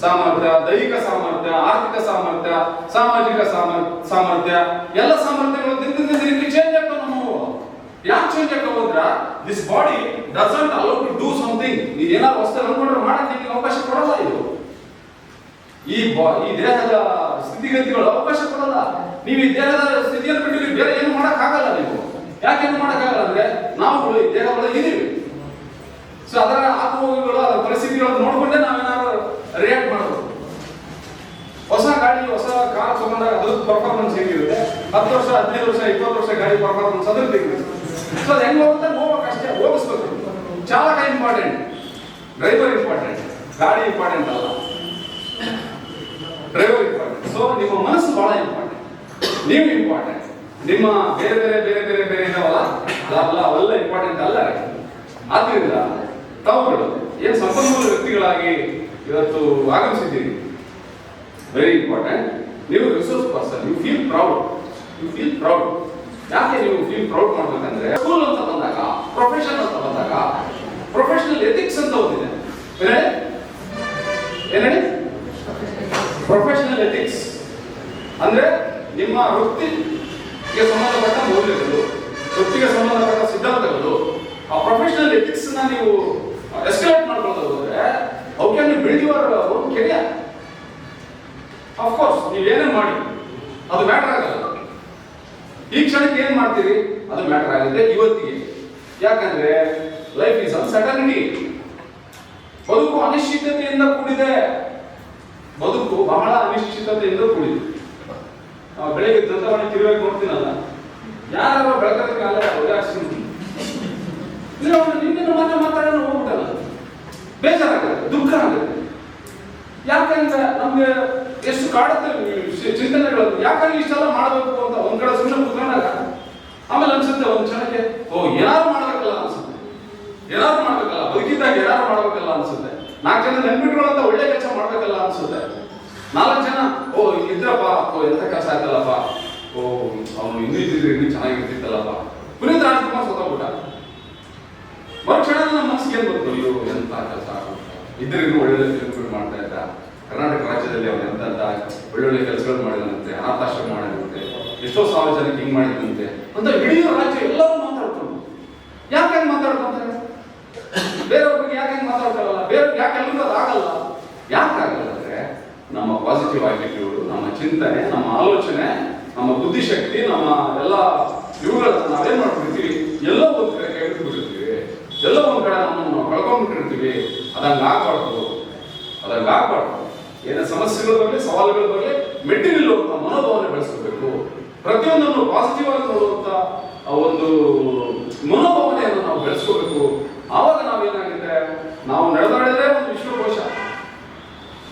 ಸಾಮರ್ಥ್ಯ, ದೈಹಿಕ ಸಾಮರ್ಥ್ಯ, ಆರ್ಥಿಕ ಸಾಮರ್ಥ್ಯ, ಸಾಮಾಜಿಕ ಸಾಮರ್ಥ್ಯ, ಎಲ್ಲ ಸಾಮರ್ಥ್ಯಗಳು ದಿನದಿಂದ ಚೇಂಜ್ ಆಗ್ತಾವ ನಾವು ಯಾಕೆ ಚೇಂಜ್ ಆಗ್ತಾವ ಅಂದ್ರ this body doesn't allow to do something ನೀನ್ ಏನಾದ್ರು ವಸ್ತು ಅನ್ಕೊಂಡ್ರೆ ಮಾಡಕ್ ನಿಮಗೆ ಅವಕಾಶ ಕೊಡಲ್ಲ ಇದು. ಈ ಈ ದೇಹದ ಸ್ಥಿತಿಗತಿಗಳು ಅವಕಾಶ ಕೊಡಲ್ಲ. ನೀವು ಈ ದೇಹದ ಸ್ಥಿತಿಯನ್ನು ಬಿಟ್ಟು ಬೇರೆ ಏನು ಮಾಡಕ್ ಆಗಲ್ಲ ನೀವು. ಯಾಕೆ ಏನು ಮಾಡಕ್ ಆಗಲ್ಲ ಅಂದ್ರೆ ನಾವು ಈ ದೇಹದೊಳಗೆ ಇದೀವಿ ಸೊ ಅದರ ಆಗುಹೋಗುಗಳು ಅದರ ಪರಿಸ್ಥಿತಿಗಳನ್ನು ನೋಡ್ಕೊಂಡೇ ನಾವೇನಾದ್ರು ರಿಯಾಕ್ಟ್ ಮಾಡಬೇಕು ಹೊಸ ಗಾಡಿ, ಹೊಸ ಕಾರ್ ತಗೊಂಡಾಗ ಅದ್ರ ಪರ್ಫಾರ್ಮೆನ್ಸ್ ಹೇಗಿರುತ್ತೆ? ಹತ್ತು ವರ್ಷ, ಹದಿನೈದು ವರ್ಷ, ಇಪ್ಪತ್ತು ವರ್ಷ ಗಾಡಿ ಪರ್ಫಾರ್ಮೆನ್ಸ್ ಅದ್ರ ಸೊ ಅದು ಹೆಂಗ್ ಹೋಗುತ್ತೆ? ನೋವಾಗ ಅಷ್ಟೇ ಹೋಗಿಸ್ಬೇಕು ಚಾಲಕ ಇಂಪಾರ್ಟೆಂಟ್ ಡ್ರೈವರ್ ಇಂಪಾರ್ಟೆಂಟ್ ಗಾಡಿ ಇಂಪಾರ್ಟೆಂಟ್ ಅಲ್ಲ. ಡ್ರೈವರ್ ಇಂಪಾರ್ಟೆಂಟ್ ಸೊ ನಿಮ್ಮ ಮನಸ್ಸು ಬಹಳ ಇಂಪಾರ್ಟೆಂಟ್ ನೀವು ಇಂಪಾರ್ಟೆಂಟ್ ನಿಮ್ಮ ಬೇರೆ ಬೇರೆ ಬೇರೆ ಬೇರೆ ಬೇರೆ ಇದಾವಲ್ಲ? ಅಲ್ಲ ಅವೆಲ್ಲ ಇಂಪಾರ್ಟೆಂಟ್ ಅಲ್ಲ. ಆದ್ರಿಂದ, ತಾವುಗಳು, ಏನು ಸಂಪನ್ಮೂಲ ವ್ಯಕ್ತಿಗಳಾಗಿ ಇವತ್ತು ಆಗಮಿಸಿದ್ದೀರಿ. ವೆರಿ ಇಂಪಾರ್ಟೆಂಟ್ ನೀವು resource person you feel proud you feel proud ಯಾಕೆ ನೀವು ಫೀಲ್ ಪ್ರೌಡ್ ಮಾಡ್ಬೇಕಂದ್ರೆ ಸ್ಕೂಲ್ ಅಂತ ಬಂದಾಗ ಪ್ರೊಫೆಷನ್ ಅಂತ ಬಂದಾಗ ಪ್ರೊಫೆಷನಲ್ ಎಥಿಕ್ಸ್ ಅಂತ ಒಂದಿದೆ. ಏನ್ ಪ್ರೊಫೆಷನಲ್ ಎಥಿಕ್ಸ್ ಅಂದ್ರೆ ನಿಮ್ಮ ವೃತ್ತಿಗೆ ಸಂಬಂಧಪಟ್ಟ ಮೌಲ್ಯಗಳು, ವೃತ್ತಿಗೆ ಸಂಬಂಧಪಟ್ಟ ಸಿದ್ಧಾಂತಗಳು, ಆ ಪ್ರೊಫೆಷನಲ್ ಎಥಿಕ್ಸ್ನ ನೀವು ಎಸ್ಕಲೇಟ್ ಮಾಡ್ಕೊಳ್ತಾ ಹೋದ್ರೆ how can you build your own career of course ನೀವು ಏನೇ ಮಾಡಿ, ಅದು ಮ್ಯಾಟರ್ ಆಗಲ್ಲ. ಈ ಕ್ಷಣಕ್ಕೆ ಏನ್ ಮಾಡ್ತೀರಿ? ಅದು ಮ್ಯಾಟರ್ ಆಗುತ್ತೆ ಇವತ್ತಿಗೆ. ಯಾಕಂದ್ರೆ ಲೈಫ್ ಇಸ್ ಅನ್ಸರ್ಟನಿಟಿ ಬದುಕು ಅನಿಶ್ಚಿತತೆಯಿಂದ ಕೂಡಿದೆ. ಬದುಕು ಬಹಳ ಅನಿಶ್ಚಿತತೆಯಿಂದ ಕೂಡಿದೆ. ನಾವು ಬೆಳಿಗ್ಗೆ ದಂತವನ್ನು ತಿರುವಾಗಿ ನೋಡ್ತೀನಲ್ಲ? ಯಾರು ಬೆಳಕಕ್ಕೆ ಕಾಲ ನಿನ್ನೆ ಮಾತ್ರ ಮಾತಾಡೋಣ ಹೋಗ್ಬಿಟ್ಟಲ್ಲ. ಬೇಜಾರಾಗುತ್ತೆ, ದುಃಖ ಆಗುತ್ತೆ. ಯಾಕಂದ್ರೆ ನಮ್ಗೆ ಎಷ್ಟು ಕಾಡುತ್ತೆ ಚಿಂತನೆಗಳು ಯಾಕಂದ್ರೆ ಇಷ್ಟೆಲ್ಲ ಮಾಡಬೇಕು ಅಂತ ಒಂದ್ ಕಡೆ ಸುಮ್ಮನೆ ಕುತ್ಕೊಂಡಾಗ ಆಮೇಲೆ ಅನ್ಸುತ್ತೆ ಒಂದ್ ಕ್ಷಣಕ್ಕೆ, ಓ, ಏನಾದ್ರು ಮಾಡ್ಬೇಕಲ್ಲ ಅನ್ಸುತ್ತೆ. ಏನಾದ್ರು ಮಾಡ್ಬೇಕಲ್ಲ, ಬದುಕಿದ್ದಾಗ ಏನಾದ್ರು ಮಾಡ್ಬೇಕಲ್ಲ ಅನ್ಸುತ್ತೆ. ನಾಲ್ಕು ಜನ ನೆನ್ಪಿಟ್ಕೊಳ್ಳೋಂತ ಒಳ್ಳೆ ಕೆಲಸ ಮಾಡ್ಬೇಕಲ್ಲ ಅನ್ಸುತ್ತೆ. ನಾಲ್ಕು ಜನ, ಓ ಇದ್ರಪ್ಪ ಓ, ಎಂತ ಕೆಲಸ ಆಯ್ತಲ್ಲಪ್ಪ. ಓ, ಅವನು ಇನ್ನೂ ಇದ್ದಿದ್ರೆ ಇನ್ನೂ ಚೆನ್ನಾಗಿರ್ತಿತ್ತಲ್ಲಪ್ಪ. ಪುನೀತ್ ರಾಜ್ಕುಮಾರ್ ಸತ್ತೋಗ್ಬಿಟ್ಟ ಮರುಕ್ಷಣ ನಮ್ಮ ಮನಸ್ಸಿಗೆ ಏನ್ ಬಂತು? ಅಯ್ಯೋ, ಎಂತ ಕೆಲಸ ಇದ್ರಿಗೂ ಒಳ್ಳೆ ಫಿಲ್ಮ್ಗಳು ಮಾಡ್ತಾ ಇದ್ದ. ಕರ್ನಾಟಕ ರಾಜ್ಯದಲ್ಲಿ ಅವನು ಎಂತ ಒಳ್ಳೊಳ್ಳೆ ಕೆಲಸಗಳು ಮಾಡಿದಂತೆ ಅನಾಥಾಶ್ರಮ ಮಾಡಿದಂತೆ, ಎಷ್ಟೋ ಸಾವಿರ ಜನಕ್ಕೆ ಹಿಂಗ್ ಮಾಡಿದಂತೆ ಅಂತ ಇಡೀ ರಾಜ್ಯ ಎಲ್ಲರೂ ಮಾತಾಡ್ಕೊಂಡು. ಯಾಕೆ ಹಂಗ್ ಮಾತಾಡ್ಕೊಂತಾರೆ? ಬೇರೆಯವ್ರ ಬಗ್ಗೆ ಯಾಕೆ ಹಂಗ್ ಮಾತಾಡ್ತಾರಲ್ಲ? ಬೇರೆ ಯಾಕೆ ಎಲ್ಲರಿಗೂ ಆಗಲ್ಲ? ಯಾಕೆ ಆಗಲ್ಲ ಅಂದ್ರೆ ನಮ್ಮ ಪಾಸಿಟಿವ್ ಆಟಿಟ್ಯೂಡ್ ನಮ್ಮ ಚಿಂತನೆ, ನಮ್ಮ ಆಲೋಚನೆ, ನಮ್ಮ ಬುದ್ಧಿಶಕ್ತಿ, ನಮ್ಮ ಎಲ್ಲ ಇವುಗಳನ್ನ ನಾವೇನ್ ಮಾಡ್ಬಿಡ್ತೀವಿ ಎಲ್ಲೋ ಒಂದ್ ಕಡೆ ಕೈ ಬಿಟ್ಬಿಟ್ಟಿರ್ತೀವಿ ಎಲ್ಲೋ ಒಂದು ಕಡೆ ನಮ್ಮನ್ನು ನಾವು ಕಳ್ಕೊಂಡ್ಬಿಟ್ಟಿರ್ತೀವಿ. ಅದಂಗ ಅದನ್ನ ಲಾಪಾಡಬೇಕು ಆಗ್ಬಾರ್ದು. ಏನೇ ಸಮಸ್ಯೆಗಳು ಬರಲಿ, ಸವಾಲುಗಳು ಬರಲಿ ಮೆಟ್ಟಿ ಅಂತ ಮನೋಭಾವನೆ ಬೆಳೆಸ್ಕೋಬೇಕು. ಪ್ರತಿಯೊಂದನ್ನು ಪಾಸಿಟಿವ್ ಆಗಿ ನೋಡುವಂತ ಒಂದು ಮನೋಭಾವನೆಯನ್ನು ನಾವು ಬೆಳೆಸ್ಕೋಬೇಕು. ಆವಾಗ ನಾವೇನಾಗಿದೆ ನಾವು ನಡೆದಾಡಿದ್ರೆ ಒಂದು ವಿಶ್ವಕೋಶ.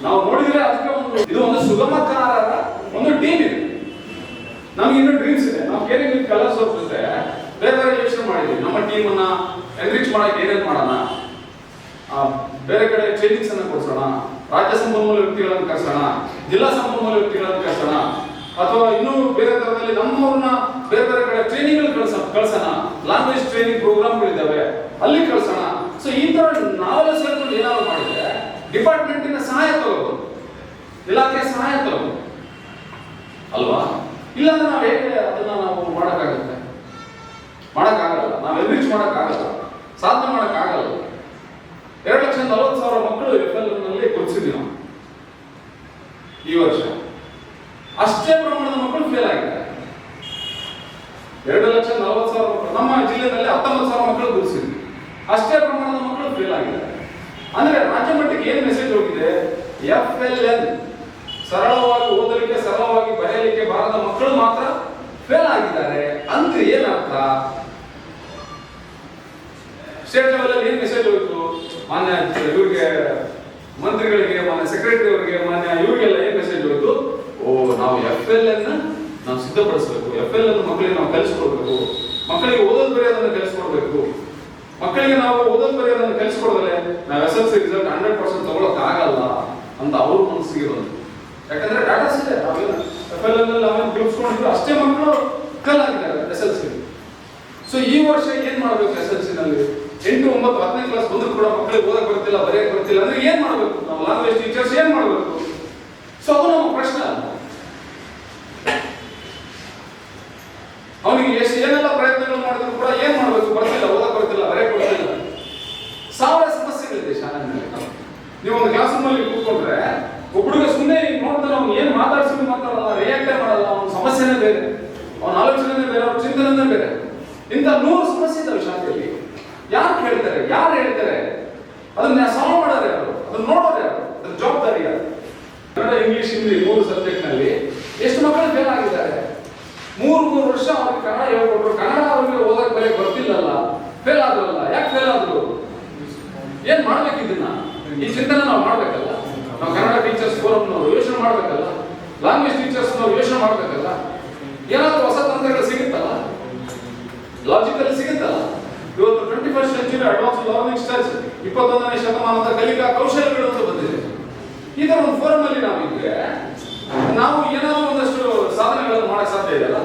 ನಾವು ನೋಡಿದ್ರೆ ಅದಕ್ಕೆ ಒಂದು ಇದು ಒಂದು ಸುಗಮಕಾರರ ಒಂದು ಟೀಮ್ ಇದೆ. ನಮ್ಗೆ ಇನ್ನೂ ಡ್ರೀಮ್ಸ್ ಇದೆ. ನಾವು ಕೇಳಿ ಕಲರ್ಸ್ ಜೊತೆ ಬೇರೆ ಬೇರೆ ಯೋಚನೆ ಮಾಡಿದ್ವಿ. ನಮ್ಮ ಟೀಮ್ ಅನ್ನ ಎನ್ರಿಚ್ ಮಾಡಕ್ಕೆ ಏನೇನ್ ಮಾಡೋಣ? ಬೇರೆ ಕಡೆ ಟ್ರೈನಿಂಗ್ಸ್ ಅನ್ನ ಕೊಡ್ಸೋಣ? ರಾಜ್ಯ ಸಂಪನ್ಮೂಲ ವ್ಯಕ್ತಿಗಳನ್ನು ಕರ್ಸೋಣ? ಜಿಲ್ಲಾ ಸಂಪನ್ಮೂಲ ವ್ಯಕ್ತಿಗಳನ್ನು ಕರ್ಸೋಣ? ಅಥವಾ ಇನ್ನೂ ಬೇರೆ ತರದಲ್ಲಿ ನಮ್ಮವ್ರನ್ನ ಬೇರೆ ಬೇರೆ ಕಡೆ ಟ್ರೈನಿಂಗ್ ಕಳ್ಸ, ಕಳ್ಸೋಣ? ಲ್ಯಾಂಗ್ವೇಜ್ ಟ್ರೈನಿಂಗ್ ಪ್ರೋಗ್ರಾಮ್ಗಳಿದ್ದಾವೆ ಅಲ್ಲಿ ಕಳ್ಸೋಣ? ಸೊ ಈ ತರ ನಾವೆಲ್ಲ ಸೇರ್ಕೊಂಡು ಏನಾದ್ರು ಮಾಡಿದ್ರೆ ಡಿಪಾರ್ಟ್ಮೆಂಟಿನ ಸಹಾಯ ತಗೋದು ಇಲಾಖೆ ಸಹಾಯ ತಗೋದು ಅಲ್ವಾ? ಇಲ್ಲಾಂದ್ರೆ ನಾವು ಹೇಗೆ ಅದನ್ನ ನಾವು ಮಾಡಕ್ಕಾಗುತ್ತೆ? ಮಾಡಕ್ಕಾಗಲ್ಲ. ನಾವು ಎನ್ರಿಚ್ ಮಾಡೋಕ್ಕಾಗಲ್ಲ. ಸಾಧನೆ ಮಾಡೋಕ್ಕಾಗಲ್ಲ. ಎರಡು ಲಕ್ಷ ನಲವತ್ತು ಸಾವಿರ ಮಕ್ಕಳು ಎಫ್ ಎಲ್ನಲ್ಲಿ ಗುರುತಿಸಿದ್ವಿ ನಾವು. ಈ ವರ್ಷ. ಅಷ್ಟೇ ಪ್ರಮಾಣದ ಮಕ್ಕಳು ಫೇಲ್ ಆಗಿದ್ದಾರೆ. ಎರಡು ಲಕ್ಷ ನಲವತ್ತು ಸಾವಿರ ಮಕ್ಕಳು, ನಮ್ಮ ಜಿಲ್ಲೆಯಲ್ಲಿ ಹತ್ತೊಂಬತ್ತು ಸಾವಿರ ಮಕ್ಕಳು ಗುರುತಿಸಿದ್ವಿ ಅಷ್ಟೇ ಪ್ರಮಾಣದ ಮಕ್ಕಳು ಫೇಲ್ ಆಗಿದ್ದಾರೆ. ಅಂದ್ರೆ ರಾಜ್ಯ ಮಟ್ಟಕ್ಕೆ ಏನು ಮೆಸೇಜ್ ಹೋಗಿದೆ? ಎಫ್ ಎಲ್ ಎನ್ ಸರಳವಾಗಿ ಓದಲಿಕ್ಕೆ, ಸರಳವಾಗಿ ಬರೆಯಲಿಕ್ಕೆ ಬಾರದ ಮಕ್ಕಳು ಮಾತ್ರ ಫೇಲ್ ಆಗಿದ್ದಾರೆ. ಅಂದ್ರೆ ಏನರ್ಥ ಸ್ಟೇಟ್ ಲೆವೆಲ್ ಏನ್ ಮೆಸೇಜ್ ಹೋಯ್ತು? ಮಾನ್ಯ ಇವ್ರಿಗೆ, ಮಂತ್ರಿಗಳಿಗೆ, ಮಾನ್ಯ ಸೆಕ್ರೆಟರಿ ಅವರಿಗೆ, ಮಾನ್ಯ ಇವರಿಗೆಲ್ಲ ಏನ್ ಮೆಸೇಜ್ ಹೋಯ್ತು? ಓ, ನಾವು ಎಫ್ ಎಲ್ ಅನ್ನ ನಾವು ಸಿದ್ಧಪಡಿಸಬೇಕು. ಎಫ್ ಎಲ್ ಅನ್ನು ಮಕ್ಕಳಿಗೆ ನಾವು ಕಲಿಸ್ಕೊಡ್ಬೇಕು. ಮಕ್ಕಳಿಗೆ ಓದೋದು ಬರೆಯೋದನ್ನ ಕಲಿಸ್ಕೊಡ್ಬೇಕು. ಮಕ್ಕಳಿಗೆ ನಾವು ಓದೋದು ಬರೆಯೋದನ್ನ ಕಲಿಸ್ಕೊಡೋದ್ರೆ ನಾವು S L C result hundred percent ತಗೊಳಕ್ ಆಗಲ್ಲ ಅಂತ ಅವ್ರ ಮನಸ್ಸಿಗೆ ಬಂತು. ಯಾಕಂದ್ರೆ ಡಾಟಾಸ್ ಇದೆ ಎಫ್ ಎಲ್ ಅಲ್ಲಿ ನಾವೇನು ಕಲಿಸ್ಕೊಂಡ್ರು ಅಷ್ಟೇ ಮಕ್ಕಳು ಫೇಲ್ ಆಗಿದ್ದಾರೆ ಎಸ್ ಎಲ್ ಸಿ ಸೊ ಈ ವರ್ಷ ಏನ್ ಮಾಡ್ಬೇಕು ಎಸ್ ಎಲ್ ಸಿ ನಲ್ಲಿ? ಎಂಟು ಒಂಬತ್ತು ಹತ್ತನೇ ಕ್ಲಾಸ್ ಬಂದ್ರು ಕೂಡ ಮಕ್ಕಳಿಗೆ ಓದಕ್ ಬರ್ತಿಲ್ಲ, ಬರೆಯಕ್ ಬರ್ತಿಲ್ಲ ಅಂದ್ರೆ ಏನ್ ಮಾಡ್ಬೇಕು? ನಾವು ಲಾಂಗ್ವೇಜ್ ಟೀಚರ್ಸ್ ಏನ್ ಮಾಡ್ಬೇಕು? ಇಂಗ್ಲಿಷ್ ಹಿಂದಿ ಮೂರು ಸಬ್ಜೆಕ್ಟ್ನಲ್ಲಿ ಎಷ್ಟು ಮಕ್ಕಳು ಫೇಲ್ ಆಗಿದ್ದಾರೆ? ಮೂರು ಮೂರು ವರ್ಷ ಅವ್ರಿಗೆ ಕನ್ನಡ ಹೇಳ್ಕೊಟ್ರು. ಕನ್ನಡ ಅವ್ರಿಗೆ ಓದಕ್ ಬರೀ ಬರ್ತಿಲ್ಲಲ್ಲ ಫೇಲ್ ಆದ್ರಲ್ಲ. ಯಾಕೆ ಫೇಲ್ ಆದ್ರು? ಏನ್ ಮಾಡ್ಬೇಕು ಈ ಚಿಂತನೆ ನಾವು ಮಾಡ್ಬೇಕಲ್ಲ? ನಾವು ಕನ್ನಡ ಟೀಚರ್ಸ್ ಫೋರಮ್ನವರು ಯೋಚನೆ ಮಾಡ್ಬೇಕಲ್ಲ? ಲ್ಯಾಂಗ್ವೇಜ್ ಟೀಚರ್ಸ್ ನಾವು ಯೋಚನೆ ಮಾಡ್ಬೇಕಲ್ಲ? ಏನಾದ್ರೂ ಹೊಸ ತಂತ್ರಗಳು ಸಿಗುತ್ತಲ್ಲ? ಲಾಜಿಕಲ್ ಸಿಗುತ್ತಲ್ಲ? ಇವತ್ತು twenty first century advance learning styles ಇಪ್ಪತ್ತೊಂದನೇ ಶತಮಾನದ ಕಲಿಕಾ ಕೌಶಲ್ಯಗಳು ಅಂತ ಬಂದಿದೆ ಈ ತರ ಒಂದು ಫೋರಮ್ ಅಲ್ಲಿ ನಾವು ಇದ್ರೆ ನಾವು ಏನಾದ್ರು ಒಂದಷ್ಟು ಸಾಧನೆಗಳನ್ನು ಮಾಡಕ್ ಸಾಧ್ಯ ಇದೆಯಲ್ಲ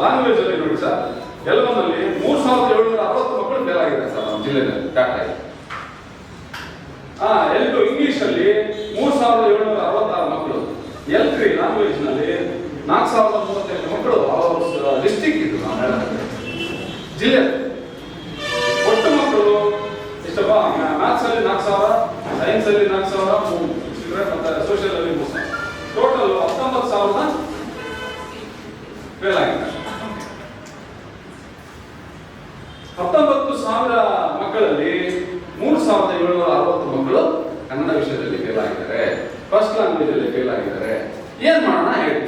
ಲ್ಯಾಂಗ್ವೇಜ್ ಅಲ್ಲಿ ನೋಡಿ ಸರ್ ಎಲ್ಲವನ್ನಲ್ಲಿ ಮೂರ್ ಸಾವಿರದ ಏಳ್ನೂರ ಅರವತ್ತು ಮಕ್ಕಳು ಫೇಲ್ ಆಗಿದ್ದಾರೆ ಸರ್ ನಮ್ಮ ಜಿಲ್ಲೆಯಲ್ಲಿ ಡಾಟಾ ಇದೆ ಹಾ ಎಲ್ ಟು ಇಂಗ್ಲಿಷ್ ಅಲ್ಲಿ ಮೂರ್ ಸಾವಿರದ ಏಳ್ನೂರ ಅರವತ್ತಾರು ಮಕ್ಕಳು ಎಲ್ ತ್ರೀ ಲ್ಯಾಂಗ್ವೇಜ್ನಲ್ಲಿ ನಾಲ್ಕು ಸಾವಿರದ ಮೂವತ್ತೆಂಟು ಮಕ್ಕಳು ಅವರ ಡಿಸ್ಟಿಕ್ ಇದು ನಾವು ಹೇಳೋದು. ಜಿಲ್ಲೆ ಒಟ್ಟು ಮಕ್ಕಳು ಎಷ್ಟಪ್ಪ ಮ್ಯಾಥ್ಸ್ ಅಲ್ಲಿ ನಾಲ್ಕು ಸಾವಿರ ಸೈನ್ಸ್ ಅಲ್ಲಿ ನಾಲ್ಕು ಸಾವಿರ ಚಿಲ್ಡ್ರನ್ ಮತ್ತೆ ಸೋಷಿಯಲ್ ಅಲ್ಲಿ ಮೂರು ಸಾವಿರ ಟೋಟಲ್ ಹತ್ತೊಂಬತ್ತು ಸಾವಿರದ ಫೇಲ್ ಆಗಿದ್ದಾರೆ ಹತ್ತೊಂಬತ್ತು ಸಾವಿರ ಮಕ್ಕಳಲ್ಲಿ ಮೂರು ಸಾವಿರದ ಏಳುನೂರ ಅರವತ್ತು ಮಕ್ಕಳು ಕನ್ನಡ ವಿಷಯದಲ್ಲಿ ಫೇಲ್ ಆಗಿದ್ದಾರೆ ಫಸ್ಟ್ ಲ್ಯಾಂಗ್ವೇಜ್ ಅಲ್ಲಿ ಫೇಲ್ ಆಗಿದ್ದಾರೆ ಏನ್ ಮಾಡೋಣ ಹೇಳಿ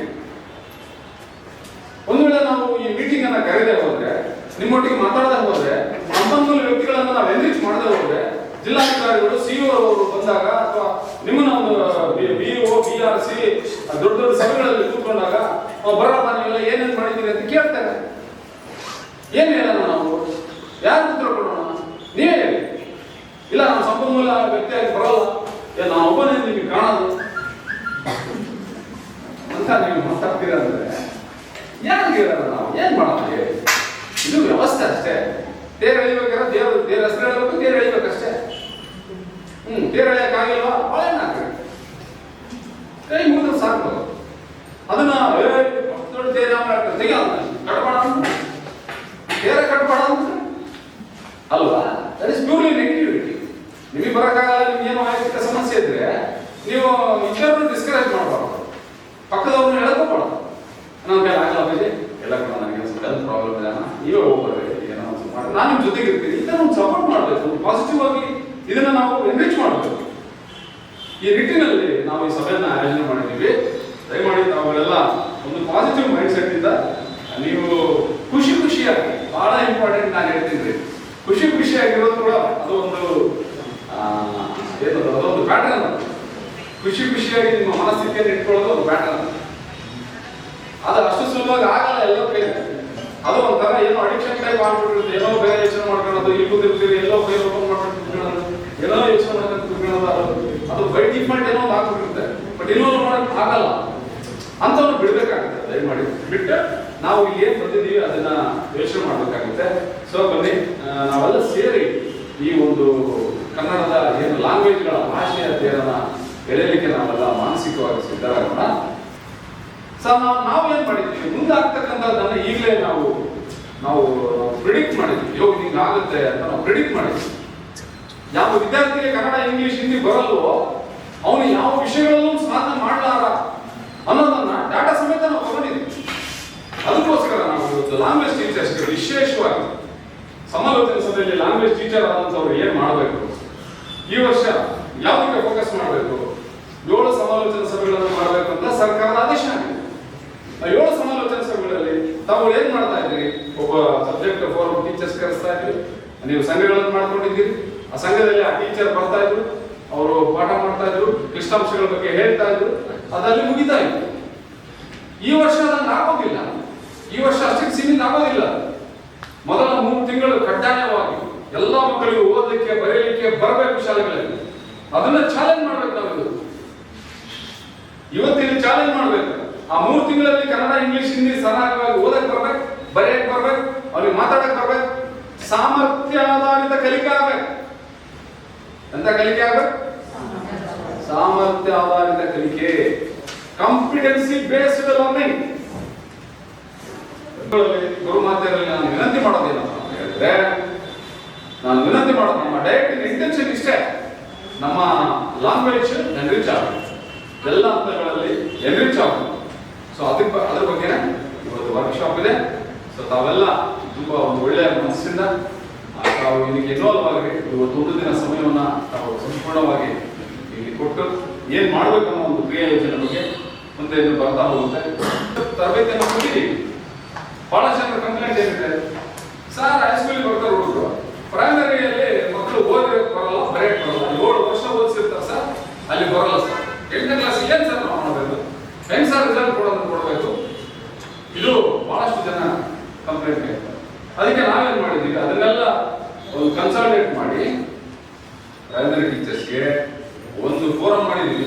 ಒಂದು ವೇಳೆ ನಾವು ಈ ಮೀಟಿಂಗ್ ಅನ್ನ ಕರೆದೇ ಹೋದ್ರೆ ನಿಮ್ಮೊಟ್ಟಿಗೆ ಮಾತಾಡದೆ ಹೋದ್ರೆ ಸಂಪನ್ಮೂಲ ವ್ಯಕ್ತಿಗಳನ್ನ ನಾವು ಎನ್ರಿಚ್ ಮಾಡದೆ ಹೋದ್ರೆ ಜಿಲ್ಲಾಧಿಕಾರಿಗಳು ಸಿಇಒ ಅವರು ಬಂದಾಗ ಅಥವಾ ನಿಮ್ಮನ್ನ ಒಂದು B O B R C ದೊಡ್ಡ ದೊಡ್ಡ ಸಭೆಗಳಲ್ಲಿ ಕೂತ್ಕೊಂಡಾಗ "ಅಹ್, ಬರಪ್ಪ, ನೀವೆಲ್ಲ ಏನೇನು ಮಾಡಿದ್ದೀರಿ ಅಂತ ಕೇಳ್ತಾರೆ. ಏನ್ ಹೇಳೋಣ ನಾವು? ಯಾರು ಉತ್ತರ ಕೊಡೋಣ? ನೀವೇ ಹೇಳಿ. ಇಲ್ಲ ನಾನು ಸಂಪನ್ಮೂಲ ವ್ಯಕ್ತಿಯಾಗಿ ಬರಲ್ಲ. ನಾನು ಒಬ್ಬನೇ ನಿಮಗೆ ಕಾಣೋದು. ಅಂತ ನೀವು ಮಾತಾಡ್ತೀರ ಅಂದ್ರೆ, ಯಾರಿಗೆ ಹೇಳೋಣ ನಾವು? ಏನ್ ಮಾಡೋಣ ಹೇಳಿ? ಇದು ವ್ಯವಸ್ಥೆ ಅಷ್ಟೇ. ತೇರ್ ಎಳಿಬೇಕಾದ್ರೆ ದೇವರು ದೇವ್ರ ಹೆಸರು ಹೇಳಬೇಕು, ತೇರ್ ಎಳಿಬೇಕಷ್ಟೇ. ಹ್ಮ್, ತೇರ್ ಎಳಿಯಕ್ಕಾಗಿಲ್ವಾ? ಹಾಕ್ರಿ ಕೈ ಮುಗಿದ್ರೆ ಸಾಕು. ಅದನ್ನ ದೊಡ್ಡ ತೇರ್? ತೆಗಿ ಅಂತ ಕಟ್ ಮಾಡ ತೇರ ಕಟ್ ಮಾಡ ಅಂತ. ಅಲ್ವಾ? ದಟ್ ಇಸ್ ಪ್ಯೂರ್ಲಿ ನೆಗೆಟಿವಿಟಿ ನಿಮಗೆ ಬರೋಕ್ಕಾಗಲ್ಲ ನಿಮ್ಗೆ ಏನೋ ಆಯ್ತು ಸಮಸ್ಯೆ ಇದ್ರೆ ನೀವು ಇತರನ್ನು ಡಿಸ್ಕರೇಜ್ ಮಾಡಬಾರ್ದು. ಪಕ್ಕದವ್ರನ್ನ ಹೇಳಕೋಬಾರ್ದು ನನ್ನ ಕೈಲಿ ಆಗಲ್ಲ ಬೈದೆ ಎಲ್ಲ ಕೂಡ ನನಗೆ ಸ್ವಲ್ಪ ಹೆಲ್ತ್ ಪ್ರಾಬ್ಲಮ್ ಇದೆ ನೀವೇ ಹೋಗ್ಬರ್ರಿ ಏನೋ ಒಂದು ಮಾಡಿ ನಾನು ನಿಮ್ಮ ಜೊತೆಗೆ ಇರ್ತೀನಿ. ಇದನ್ನು ಒಂದು ಸಪೋರ್ಟ್ ಮಾಡಬೇಕು. ಪಾಸಿಟಿವ್ ಆಗಿ ಇದನ್ನ ನಾವು ಎನ್ರಿಚ್ ಮಾಡಬೇಕು. ಈ ನಿಟ್ಟಿನಲ್ಲಿ ನಾವು ಈ ಸಭೆಯನ್ನ ಆಯೋಜನೆ ಮಾಡಿದ್ದೀವಿ ದಯಮಾಡಿ ತಾವುಗಳೆಲ್ಲ ಒಂದು ಪಾಸಿಟಿವ್ ಮೈಂಡ್ ನೀವು ಖುಷಿ ಖುಷಿಯಾಗಿ, ಬಹಳ ಇಂಪಾರ್ಟೆಂಟ್ ನಾನು ಹೇಳ್ತೀನಿ ಖುಷಿ ಖುಷಿಯಾಗಿರೋದು ಕೂಡ ಅದು ಒಂದು ಏನು ಅದು? ಅದೊಂದು ಪ್ಯಾಟರ್ನ್ ಖುಷಿ ಖುಷಿಯಾಗಿ ನಿಮ್ಮ ಮನಸ್ಥಿತಿಯನ್ನು ಇಟ್ಕೊಳ್ಳೋದು ಒಂದು ಪ್ಯಾಟರ್ನ್ ಅದು. ಅಷ್ಟು ಸುಲಭವಾಗಿ ಆಗಲ್ಲ ಎಲ್ಲೋ ಕೈ ಅದು ಒಂಥರ ಏನೋ ಅಡಿಕ್ಷನ್ ಟೈಪ್ ಆಗ್ಬಿಟ್ಟಿರುತ್ತೆ. ಏನೋ ಬೇರೆ ಯೋಚನೆ ಮಾಡ್ಕೊಳ್ಳೋದು, ಇಲ್ಲಿ ಕೂತಿರ್ತೀರಿ, ಎಲ್ಲೋ ಕೈ ಓಪನ್ ಮಾಡ್ಕೊಂಡು ಏನೋ ಯೋಚನೆ ಮಾಡ್ಕೊಂಡು ಅದು. ಬೈ ಡಿಫಾಲ್ಟ್ ಏನೋ ಒಂದು ಆಗ್ಬಿಟ್ಟಿರುತ್ತೆ. ಬಟ್ ಇನ್ನೊಂದು ಮಾಡಕ್ ಆಗಲ್ಲ. ಅಂತವನ್ನು ಬಿಡ್ಬೇಕಾಗುತ್ತೆ, ದಯಮಾಡಿ. ಬಿಟ್ಟು ನಾವು ಇಲ್ಲಿ ಏನು ಬಂದಿದ್ದೀವಿ, ಅದನ್ನ ಯೋಚನೆ ಮಾಡ್ಬೇಕಾಗುತ್ತೆ. ಸೊ ಬನ್ನಿ ನಾವೆಲ್ಲ ಸೇರಿ ಈ ಒಂದು ಕನ್ನಡದ ಏನು ಲ್ಯಾಂಗ್ವೇಜ್ಗಳ ಭಾಷೆಯ ಅಧ್ಯಯನ ಎಳೆಯಲಿಕ್ಕೆ ನಾವೆಲ್ಲ ಮಾನಸಿಕವಾಗಿ ಸಿದ್ಧರಾಗೋಣ. ಸೊ ನಾವು ಏನ್ ಮಾಡಿದ್ವಿ? ಮುಂದಾಗ್ತಕ್ಕಂಥದ್ದನ್ನು ಈಗಲೇ ನಾವು ನಾವು ಪ್ರಿಡಿಕ್ಟ್ ಮಾಡಿದ್ವಿ. ಯೋಗ ಹಿಂಗ ಆಗುತ್ತೆ ಅಂತ ನಾವು ಪ್ರಿಡಿಕ್ಟ್ ಮಾಡಿದ್ವಿ. ಯಾವ ವಿದ್ಯಾರ್ಥಿಗೆ ಕನ್ನಡ, ಇಂಗ್ಲಿಷ್, ಹಿಂದಿ ಬರಲ್ವೋ, ಅವನು ಯಾವ ವಿಷಯಗಳಲ್ಲೂ ಸಾಧನೆ ಮಾಡಲಾರ ಅನ್ನೋದನ್ನ ಡಾಟಾ ಸಮೇತ ನಾವು ತಗೊಂಡಿದ್ವಿ ಅದಕ್ಕೋಸ್ಕರ ನಾವು ಇವತ್ತು ಲ್ಯಾಂಗ್ವೇಜ್ ಟೀಚರ್ಸ್ಗೆ ವಿಶೇಷವಾಗಿ ಸಮಾಲೋಚನೆ ಸಭೆಯಲ್ಲಿ ಲ್ಯಾಂಗ್ವೇಜ್ ಟೀಚರ್ ಆದಂಥವ್ರು ಏನ್ ಮಾಡಬೇಕು? ಈ ವರ್ಷ ಯಾವುದಕ್ಕೆ ಫೋಕಸ್ ಮಾಡಬೇಕು? ಏಳು ಸಮಾಲೋಚನಾ ಸಭೆಗಳನ್ನು ಮಾಡಬೇಕು ಅಂತ ಸರ್ಕಾರದ ಆದೇಶ ಆಗಿದೆ ಆ ಏಳು ಸಮಾಲೋಚನಾ ಸಭೆಗಳಲ್ಲಿ ತಾವು ಏನ್ ಮಾಡ್ತಾ ಇದ್ದೀರಿ? ಒಬ್ಬ ಸಬ್ಜೆಕ್ಟ್ ಫೋರ್ ಟೀಚರ್ಸ್ ಕರೆಸ್ತಾ ಇದ್ರಿ. ನೀವು ಸಂಘಗಳನ್ನು ಮಾಡ್ಕೊಂಡಿದ್ದೀರಿ. ಆ ಸಂಘದಲ್ಲಿ ಆ ಟೀಚರ್ ಬರ್ತಾ ಇದ್ರು. ಅವರು ಪಾಠ ಮಾಡ್ತಾ ಇದ್ರು. ಕ್ಲಿಷ್ಟಾಂಶಗಳ ಬಗ್ಗೆ ಹೇಳ್ತಾ ಇದ್ರು. ಅದರಲ್ಲಿ ಮುಗಿತಾ ಇತ್ತು. ಈ ವರ್ಷ ಅದನ್ನ ಆಗೋದಿಲ್ಲ. ಈ ವರ್ಷ ಅಷ್ಟಕ್ಕೆ ಸೀಮಿತ ಆಗೋದಿಲ್ಲ. ಮೊದಲ ಮೂರು ತಿಂಗಳು ಕಡ್ಡಾಯವಾಗಿ ಎಲ್ಲ ಮಕ್ಕಳಿಗೂ ಓದಲಿಕ್ಕೆ, ಬರೆಯಲಿಕ್ಕೆ ಬರಬೇಕು ಶಾಲೆಗಳಲ್ಲಿ. ಅದನ್ನ ಚಾಲೆಂಜ್ ಮಾಡ್ಬೇಕು ನಾವು ಇವತ್ತಿನ ಚಾಲೆಂಜ್ ಮಾಡ್ಬೇಕು. ಆ ಮೂರು ತಿಂಗಳಲ್ಲಿ ಕನ್ನಡ, ಇಂಗ್ಲಿಷ್, ಹಿಂದಿ ಸರಾಗವಾಗಿ ಓದಕ್ ಬರ್ಬೇಕು, ಬರೆಯಕ್ ಬರ್ಬೇಕು, ಅವ್ರಿಗೆ ಮಾತಾಡಕ್ ಬರ್ಬೇಕು. ಸಾಮರ್ಥ್ಯ ಆಧಾರಿತ ಕಲಿಕೆ ಆಗ್ಬೇಕು. ಎಂತ ಕಲಿಕೆ ಆಗ್ಬೇಕು? ಸಾಮರ್ಥ್ಯ ಆಧಾರಿತ ಕಲಿಕೆ. ಕಾಂಪಿಟೆನ್ಸಿ ಬೇಸ್ಡ್ ಲರ್ನಿಂಗ್ ಗುರುಮಾತೆಯರಲ್ಲಿ ನಾನು ವಿನಂತಿ ಮಾಡೋದೇನಪ್ಪ ಹೇಳಿದ್ರೆ ನಾನು ವಿನಂತಿ ಮಾಡೋದು ನಮ್ಮ ಡೈರೆಕ್ಟ್ ಇಂಟೆನ್ಷನ್ ಇಷ್ಟೇ. ನಮ್ಮ ಲ್ಯಾಂಗ್ವೇಜ್ ಎನ್ರಿಚ್ ಆಗುತ್ತೆ. ಎಲ್ಲ ಹಂತಗಳಲ್ಲಿ ಎನ್ರಿಚ್ ಆಗುತ್ತೆ. ಸೊ ಅದಕ್ಕೆ ಅದ್ರ ಬಗ್ಗೆ ಇವತ್ತು ವರ್ಕ್ಶಾಪ್ ಇದೆ. ಸೊ ತಾವೆಲ್ಲ ತುಂಬ ಒಂದು ಒಳ್ಳೆಯ ಮನಸ್ಸಿಂದ ತಾವು ಇದಕ್ಕೆ ಇನ್ವಾಲ್ವ್ ಆಗಿ ಇವತ್ತು ಒಂದು ದಿನ ಸಮಯವನ್ನ ತಾವು ಸಂಪೂರ್ಣವಾಗಿ ಇಲ್ಲಿ ಕೊಟ್ಟು ಏನು ಮಾಡಬೇಕು ಅನ್ನೋ ಒಂದು ಕ್ರಿಯಾ ಯೋಜನೆ ಬಗ್ಗೆ ಮುಂದೆ ಇನ್ನು ಬರ್ತಾ ಹೋಗುತ್ತೆ. ತರಬೇತಿಯನ್ನು ಮುಗಿದಿ ಬಹಳ ಜನರ ಕಂಪ್ಲೇಂಟ್ ಏನಿದೆ? ಸರ್ ಹೈಸ್ಕೂಲಿಗೆ ಬರ್ತಾರೆ ಹುಡುಗರು ಪ್ರೈಮರಿಯಲ್ಲಿ ಮಕ್ಕಳು ಓದಕ್ಕೆ ಬರಲ್ಲ ಬರೆಯಕ್ಕೆ ಬರಲ್ಲ ಏಳು ವರ್ಷ ಓದಿಸಿರ್ತಾರೆ ಸರ್ ಅಲ್ಲಿ ಬರಲ್ಲ ಸರ್ ಎಂಟನೇ ಕ್ಲಾಸ್ ಏನ್ ಸರ್ ನಾವು ಮಾಡಬೇಕು ಹೆಂಗ್ ಸರ್ ರಿಸಲ್ಟ್ ಕೊಡೋದನ್ನು ಕೊಡಬೇಕು ಇದು ಬಹಳಷ್ಟು ಜನ ಕಂಪ್ಲೇಂಟ್ ಅದಕ್ಕೆ ನಾವೇನ್ ಮಾಡಿದ್ವಿ? ಅದನ್ನೆಲ್ಲ ಒಂದು ಕನ್ಸಲ್ಟೇಟ್ ಮಾಡಿ ಪ್ರೈಮರಿ ಟೀಚರ್ಸ್ಗೆ ಒಂದು ಫೋರಂ ಮಾಡಿದ್ವಿ.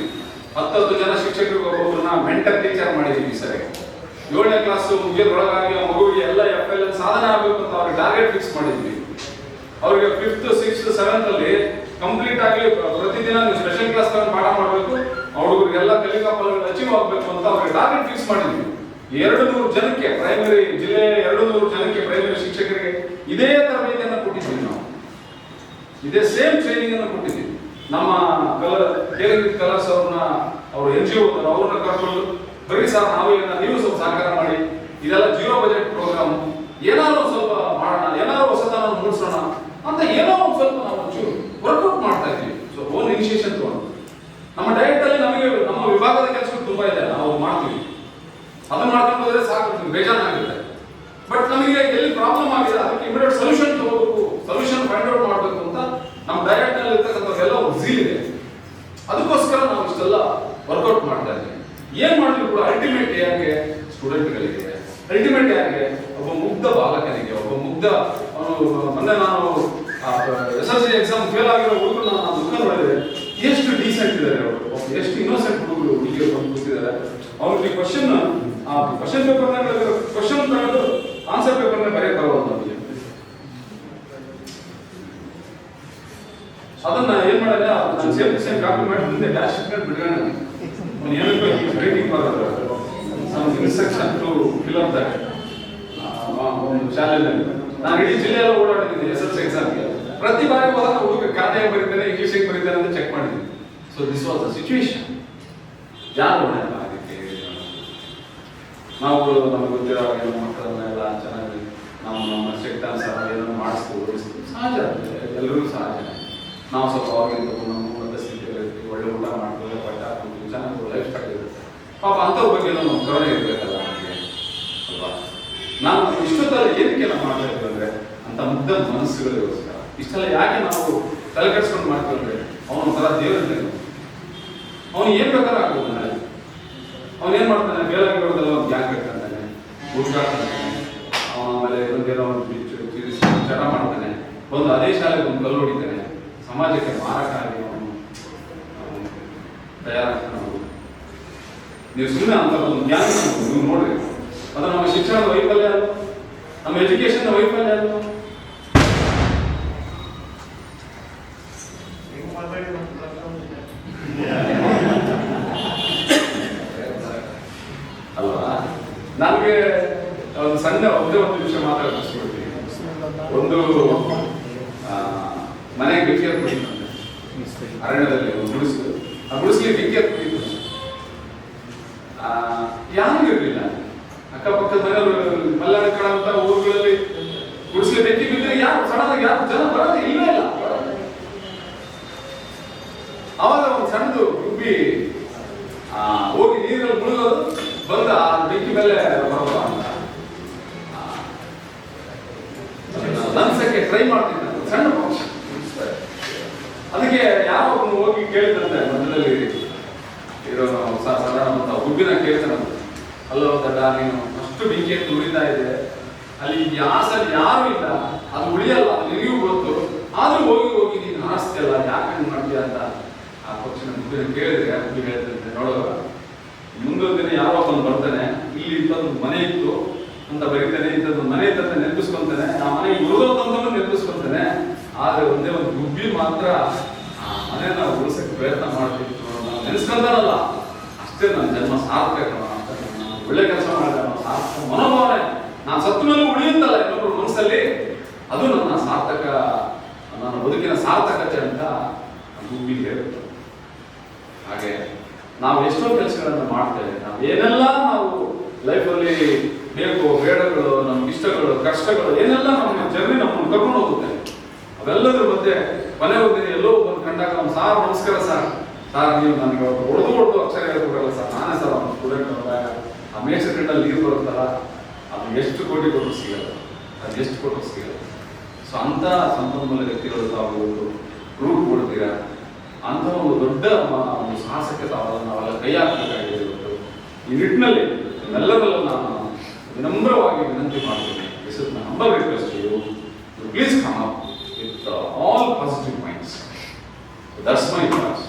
ಹತ್ತತ್ತು ಜನ ಶಿಕ್ಷಕರಿಗೆ ಒಬ್ಬೊಬ್ಬರನ್ನ ಮೆಂಟರ್ ಟೀಚರ್ ಮಾಡಿದ್ವಿ ಸರಿ. ಏಳನೇ ಕ್ಲಾಸ್ ಮುಗಿಯೋದ್ರೊಳಗಾಗಿ ಆ ಮಗುವಿಗೆ ಎಲ್ಲ ಎಫ್ ಎಲ್ ಸಾಧನೆ ಆಗಬೇಕು ಅಂತ ಅವ್ರಿಗೆ ಟಾರ್ಗೆಟ್ ಫಿಕ್ಸ್ ಮಾಡಿದ್ವಿ. ಅವ್ರಿಗೆ ಫಿಫ್ತ್ ಸಿಕ್ಸ್ತ್ ಸೆವೆಂತ್ ಅಲ್ಲಿ ಕಂಪ್ಲೀಟ್ ಆಗಿ ಪ್ರತಿದಿನ ನೀವು ಸ್ಪೆಷಲ್ ಕ್ಲಾಸ್ ತಗೊಂಡು ಪಾಠ ಮಾಡಬೇಕು. ಹುಡುಗರಿಗೆಲ್ಲ ಕಲಿಕಾ ಫಲಗಳು ಅಚೀವ್ ಆಗಬೇಕು ಅಂತ ಅವ್ರಿಗೆ ಟಾರ್ಗೆಟ್ ಫಿಕ್ಸ್ ಮಾಡಿದ್ವಿ. ಎರಡು ನೂರು ಜನಕ್ಕೆ ಪ್ರೈಮರಿ ಜಿಲ್ಲೆಯ ಎರಡು ನೂರು ಜನಕ್ಕೆ ಪ್ರೈಮರಿ ಶಿಕ್ಷಕರಿಗೆ ಇದೇ ತರಬೇತಿಯನ್ನು ಕೊಟ್ಟಿದ್ದೀವಿ ನಾವು. ಇದೇ ಸೇಮ್ ಟ್ರೈನಿಂಗ್ ಅನ್ನು ಕೊಟ್ಟಿದ್ದೀವಿ. ನಮ್ಮ ಕಲರ್ ಕೇರಳ ಕಲರ್ಸ್ ಅವ್ರನ್ನ ಅವರು ಎನ್ ಜಿ ಅವ್ರನ್ನ ಕರ್ಕೊಂಡು ಬರೀ ಸರ್ ನಾವು ಇದನ್ನ ನೀವು ಸ್ವಲ್ಪ ಸಹಕಾರ ಮಾಡಿ, ಇದೆಲ್ಲ ಜೀರೋ ಬಜೆಟ್ ಪ್ರೋಗ್ರಾಮ್ ಏನಾದ್ರು ಸ್ವಲ್ಪ ಮಾಡೋಣ, ಏನಾದ್ರು ಹೊಸದನ್ನ ಮೂಡಿಸೋಣ ಅಂತ ಏನೋ ಒಂದು ಸ್ವಲ್ಪ ನಾವು ಒಂಚೂರು ವರ್ಕೌಟ್ ಮಾಡ್ತಾ ಇದ್ದೀವಿ. ಸೊ ಓನ್ ಇನಿಷಿಯೇಷನ್ ತಗೊಂಡು. ನಮ್ಮ ಡಯಟ್ ಅಲ್ಲಿ ನಮಗೆ, ನಮ್ಮ ವಿಭಾಗದ ಕೆಲಸಗಳು ತುಂಬಾ ಇದೆ. ನಾವು ಅದನ್ನ ಮಾಡ್ಕೊಂಡು ಹೋದ್ರೆ ಸಾಕು ಬೇಜಾರಾಗುತ್ತೆ ಬಟ್ ನಮಗೆ ಎಲ್ಲಿ ಪ್ರಾಬ್ಲಮ್ ಆಗಿದೆ, ಅದಕ್ಕೆ ಇಮಿಡಿಯೇಟ್ ಸೊಲ್ಯೂಷನ್ ತಗೋಬೇಕು ಸೊಲ್ಯೂಷನ್ ಫೈಂಡ್ ಔಟ್ ಮಾಡಬೇಕು ಅಂತ ನಮ್ಮ ಡೈರೆಕ್ಟ್ನಲ್ಲಿ ಇರ್ತಕ್ಕಂಥವ್ರೆಲ್ಲ ಒಂದು ಝೀಲ್ ಇದೆ. ಅದಕ್ಕೋಸ್ಕರ ನಾವು ಇಷ್ಟೆಲ್ಲ ವರ್ಕೌಟ್ ಮಾಡ್ತಾ ಇದ್ದೀವಿ. ಏನ್ ಮಾಡಿದ್ರು ಕೂಡ ಅಲ್ಟಿಮೇಟ್ ಯಾಕೆ ಸ್ಟೂಡೆಂಟ್ಗಳಿಗೆ ಅಲ್ಟಿಮೇಟ್ ಯಾಕೆ ಒಬ್ಬ ಮುಗ್ಧ ಬಾಲಕನಿಗೆ, ಒಬ್ಬ ಮುಗ್ಧ, ಅವನು, ಮೊನ್ನೆ ನಾನು S L C exam fail ಆಗಿರೋ ಹುಡುಗರು ನಾನು ದುಃಖ ನೋಡಿದೆ. ಎಷ್ಟು ಡೀಸೆಂಟ್ ಇದ್ದಾರೆ ಅವರು. ಎಷ್ಟು ಇನ್ನೋಸೆಂಟ್ ಹುಡುಗರು ಹುಡುಗಿಯರು ಬಂದು ಕೂತಿದ್ದಾರೆ ಅವ್ರಿಗೆ ಕ್ವಶನ್ ಕ್ವಶನ್ ಪೇಪರ್ ಕ್ವಶನ್ ತಗೊಂಡು ಆನ್ಸರ್ ಪೇಪರ್ ಬರೆಯಕ್ಕೆ ಬರೋದು ನಮಗೆ ಅದನ್ನ ಏನ್ ಮಾಡಿದ್ರೆ ನಾನು ಸೇಮ್ ಸೇಮ್ ಕಾಪಿ ಮಾಡಿ ಮುಂದೆ ಡ್ಯಾಶ್ ಇಟ್ಕೊಂಡು ಬಿಡೋಣ ಅವ್ನು ಏನಕ್ಕೆ for some instruction to fill up that ಶಾಲೆಯಲ್ಲಿ ನಾನು ಇಡೀ ಜಿಲ್ಲೆಯೆಲ್ಲ ಓಡಾಡಿದ್ದೀನಿ ಎಸ್ ಎಸ್ ಎಕ್ಸಾಮ್ ಎಕ್ಸಾಮ್ಗೆ ಪ್ರತಿ ಬಾರಿ ಹೋದಾಗ ಹುಡುಗ ಕನ್ನಡ ಬರೀತಾನೆ ಹೇಗೆ ಬರೀತಾನೆ ಅಂತ ಚೆಕ್ ಮಾಡಿದ್ದೀನಿ. So this was the situation ಯಾರು ನಾವು ನಮ್ಗೆ ಗೊತ್ತಿರೋ ನಮ್ಮ ಮಕ್ಕಳನ್ನೆಲ್ಲ ಚೆನ್ನಾಗಿ ನಾವು ನಮ್ಮ ಶಕ್ತಾನುಸಾರ ಏನೋ ಮಾಡಿಸ್ತೀವಿ ಸಹಜ. ಎಲ್ಲರಿಗೂ ಸಹಜ. ನಾವು ಸ್ವಲ್ಪ ಅವ್ರಿಗೆ ನಮ್ಮ ಸ್ಥಿತಿಯಲ್ಲಿ ಇರ್ತೀವಿ ಒಳ್ಳೆ ಊಟ ಮಾಡ್ತೀವಿ ಬಟ್ಟೆ ಹಾಕ್ತೀವಿ ಚೆನ್ನಾಗಿ ಲೈಫ್ ಸ್ಟೈಲ್ ಇರುತ್ತೆ. ಪಾಪ ಅಂಥವ್ರ ಬಗ್ಗೆ ನಮ್ಮ ಕರುಣೆ ಇರಬೇಕಲ್ಲ ನಮಗೆ. ಅಲ್ವಾ? ನಾವು ಇಷ್ಟೊತ್ತಲ್ಲಿ ಏನಕ್ಕೆ ನಾವು ಮಾಡ್ತಾ ಇದ್ದೀವಿ ಅಂದ್ರೆ ಅಂತ ಮುಗ್ಧ ಮನಸ್ಸುಗಳಿಗೋಸ್ಕರ. ಇಷ್ಟೆಲ್ಲ ಯಾಕೆ ನಾವು ತಲೆ ಕೆಡ್ಸ್ಕೊಂಡು ಮಾಡ್ತೀವಿ ಅಂದ್ರೆ ಅವನು ಒಂಥರ ದೇವರಿದ್ದ ಅವನು ಏನ್ ಬೇಕಾದ್ರೆ ಆಗ್ಬೋದು. ನಾಳೆ ಅವನು ಏನ್ ಮಾಡ್ತಾನೆ? ಬೇಲಾಗಿರೋದೆಲ್ಲ ಒಂದು ಗ್ಯಾಂಗ್ ಅಂತಾನೆ ಹುಡುಗಾಡ್ತಾನೆ ಆಮೇಲೆ ಒಂದೇನೋ ಒಂದು ಬಿಚ್ಚು ತಿರುಗಿಸಿ ಚಟ ಮಾಡ್ತಾನೆ. ಒಂದು ಅದೇ ಶಾಲೆ ಒಂದು ಕಲ್ಲು ಹೊಡಿತಾನೆ. ಸಮಾಜಕ್ಕೆ ಮಾರಕ ಆಗಿ ಅವನು ತಯಾರಾಗ್ತಾನೆ ನೀವು ಸುಮ್ಮನೆ ಅಂತ ಒಂದು ಗ್ಯಾಂಗ್ ನೀವು ನೋಡ್ರಿ. ಅದು ನಮ್ಮ ಶಿಕ್ಷಣದ ವೈಫಲ್ಯ ನಮ್ಮ ಎಜುಕೇಶನ್ ವೈಫಲ್ಯ ಅಲ್ವಾ ಅಲ್ವಾ ನನಗೆ ಒಂದು ಸಣ್ಣ ಒಂದೇ ಒಂದು ವಿಷಯ ಮಾತಾಡ್ತೀನಿ ಒಂದು ಆ, ಮನೆಗೆ ಬೆಂಕಿ ಹತ್ಬಿಟ್ಟಿತ್ತು ಅರಣ್ಯದಲ್ಲಿ ಗುಡಿಸಲು ಆ ಗುಡಿಸಲಿ ಬೆಂಕಿ ಹತ್ಬಿಟ್ಟಿತ್ತು ಆ, ಯಾರಿಗೂ ಇರಲಿಲ್ಲ. ಅಕ್ಕಪಕ್ಕ ಮನೆಯವರು ಮಲ್ಲಾಡ ಕಡ ಅಂತ ಊರುಗಳಲ್ಲಿ ಗುಡಿಸಲಿ ಬೆಂಕಿ ಬಿದ್ದರೆ ಯಾರು ಸಡನ್ ಯಾರು ಜನ ಬರೋದು ಇಲ್ಲೇ ಇಲ್ಲ. ಅವಾಗ ಒಂದು ಸಣ್ಣದು ಗುಬ್ಬಿ ಹೋಗಿ ನೀರಲ್ಲಿ ಮುಳುಗೋದು ಬಂದ ಆ ಬೆಂಕಿ ಮೇಲೆ ಬರೋದು ಅಂತ. ನನ್ಸಕ್ಕೆ ಟ್ರೈ ಮಾಡ್ತಿದ್ದ ಒಂದು ಸಣ್ಣ ಪಕ್ಷ ಅದಕ್ಕೆ ಯಾರೋ ಒಬ್ಬನು ಹೋಗಿ ಕೇಳಿದಂತೆ ಮಧ್ಯದಲ್ಲಿ ಇರೋ ಸಾಧಾರಣ ಗುಬ್ಬಿನ ಕೇಳ್ತಾನಂತೆ ಅಲ್ಲೋ ದಡ್ಡ, ನೀನು ಅಷ್ಟು ಬೆಂಕಿ ಉಳಿತಾ ಇದೆ ಅಲ್ಲಿ ಯಾಸಲ್ಲಿ ಯಾರು ಇಲ್ಲ. ಅದು ಉಳಿಯಲ್ಲ ನಿನಗೂ ಗೊತ್ತು. ಆದ್ರೂ ಹೋಗಿ ಹೋಗಿ ನೀನು ಹಾರಿಸ್ತಿಯಲ್ಲ ಯಾಕೆ ಹಂಗೆ ಮಾಡ್ತೀಯ ಅಂತ ಆ ಪಕ್ಷಿನ ಗುಬ್ಬಿನ ಕೇಳಿದ್ರೆ ಆ ಗುಬ್ಬಿ ಹೇಳ್ತಂತೆ ನೋಡೋ ಮುಂದೊಂದು ದಿನ ಯಾರೋ ಒಬ್ಬನು ಬರ್ತಾನೆ, ಇಲ್ಲಿ ಇಂಥದ್ದು ಮನೆ ಇತ್ತು. ಅಂತ ಬರೀತಾನೆ ಇಂಥದ್ದು ಮನೆ ಇತ್ತಂತ ನೆನಪಿಸ್ಕೊಂತಾನೆ. ಆ ಮನೆ ಉಳಿದೋದಂತಲೂ ನೆನಪಿಸ್ಕೊಂತಾನೆ. ಆದ್ರೆ ಒಂದೇ ಒಂದು ಗುಬ್ಬಿ ಮಾತ್ರ ಆ ನಾವು ಉಳಿಸಕ್ಕೆ ಪ್ರಯತ್ನ ಮಾಡ್ತಿತ್ತು ನಾನು ಅಷ್ಟೇ ನನ್ನ ಜನ್ಮ ಸಾರ್ಥಕ ಅಂತ ಒಳ್ಳೆ ಕೆಲಸ ಮಾಡಿದೆ ಸಾರ್ಥಕ ಮನೋಭಾವನೆ. ನಾನು ಸತ್ತು ಮೇಲೂ ಉಳಿಯುತ್ತಲ್ಲ ಇನ್ನೊಬ್ಬರು ಮನಸ್ಸಲ್ಲಿ? ಅದು ನನ್ನ ಸಾರ್ಥಕ, ನನ್ನ ಬದುಕಿನ ಸಾರ್ಥಕತೆ ಅಂತ ಗುಬ್ಬಿ ಹೇಳುತ್ತೆ. ಹಾಗೆ ನಾವು ಎಷ್ಟೋ ಕೆಲಸಗಳನ್ನು ಮಾಡ್ತೇವೆ. ನಾವು ಏನೆಲ್ಲ ನಾವು ಲೈಫಲ್ಲಿ ಬೇಕು, ಬೇಡಗಳು ನಮ್ಮ ಇಷ್ಟಗಳು, ಕಷ್ಟಗಳು, ಏನೆಲ್ಲ ನಮ್ಮ ಜರ್ನಿ ನಮ್ಮನ್ನು ಕರ್ಕೊಂಡು ಹೋಗುತ್ತೆ. ಅವೆಲ್ಲದರ ಮಧ್ಯೆ ಮನೆ ಹೋಗ್ತೀನಿ, ಎಲ್ಲೋ ಕಂಡಾಗ ಅವ್ನು ಸಾರ್ ನಮಸ್ಕಾರ ಸರ್. ಸರ್, ನೀವು ನನಗೆ ಅವ್ರು ಹೊಡೆದು ಹೊಡೆದು ಅಕ್ಷರ ಹೇಳ್ಕೊಡಲ್ಲ ಸರ್. ನಾನೇ ಸರ್ ಅವ್ನು ಸ್ಟೂಡೆಂಟ್ ಅವರ ಆ ಮೇಷಕಂಡಲ್ಲಿ ನೀರು ಬರುತ್ತಲ್ಲ, ಅದು ಎಷ್ಟು ಕೋಟಿ ಕೊಟ್ಟರು ಸಿಗಲ್ಲ. ಅದು ಎಷ್ಟು ಕೊಟ್ಟರು ಸಿಗಲ್ಲ. ಸೊ ಅಂತ ಸಂಪನ್ಮೂಲ ವ್ಯಕ್ತಿಗಳು ತಾವು ರೂಟ್ ಕೊಡ್ತೀರಾ? ಅಂತ ಒಂದು ದೊಡ್ಡ ಒಂದು ಸಾಹಸಕ್ಕೆ ತಾವು ನಾವೆಲ್ಲ ಕೈ ಹಾಕಬೇಕಾಗಿದೆ ಇವತ್ತು. ಈ ನಿಟ್ಟಿನಲ್ಲಿ ಎಲ್ಲರಲ್ಲೂ ನಾನು ವಿನಮ್ರವಾಗಿ ವಿನಂತಿ ಮಾಡ್ತೀನಿ. This is humble request you please come up with all That's my advice.